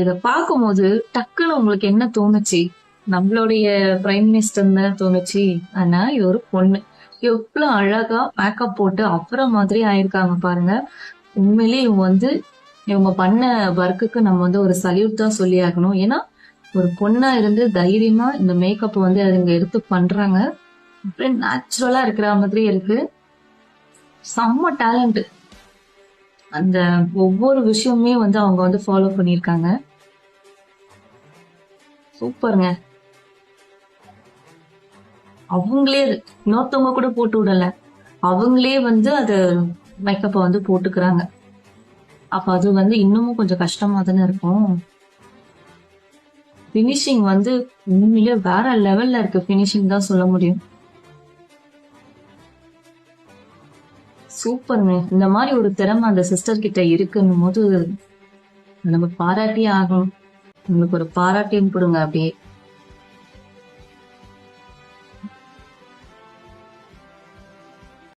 இத பார்க்கும்போது டக்குன்னு உங்களுக்கு என்ன தோணுச்சு? நம்மளுடைய பிரைம் மினிஸ்டர் தான் தோணுச்சு. ஆனா இது ஒரு பொண்ணு. எவ்வளவு அழகா மேக்கப் போட்டு அப்புறம் மாதிரி ஆயிருக்காங்க பாருங்க. உண்மையிலேயே இவங்க வந்து இவங்க பண்ண ஒர்க்குக்கு நம்ம வந்து ஒரு சல்யூட் தான் சொல்லி ஆகணும். ஏன்னா ஒரு பொண்ணா இருந்து தைரியமா இந்த மேக்கப் வந்து அதுங்க எடுத்து பண்றாங்க. அப்படியே நேச்சுரலா இருக்கிற மாதிரி இருக்கு. செம்ம டேலண்ட் அந்த ஒவ்வொரு விஷயமுமே வந்து அவங்க வந்து ஃபாலோ பண்ணியிருக்காங்க. சூப்பருங்க. அவங்களே இன்னொருத்தவங்க கூட போட்டு விடல. அவங்களே வந்து அது மேக்கப்பை வந்து போட்டுக்கிறாங்க. அப்ப அது வந்து இன்னமும் கொஞ்சம் கஷ்டமா தானே இருக்கும். ஃபினிஷிங் வந்து உண்மையிலே வேற லெவல்ல இருக்கு. ஃபினிஷிங் தான் சொல்ல முடியும். சூப்பருங்க இந்த மாதிரி ஒரு திறமை அந்த சிஸ்டர் கிட்ட இருக்குன்னும் போது நம்ம பாராட்டியே ஆகணும். உங்களுக்கு ஒரு பாராட்டியும் கொடுங்க அப்படியே.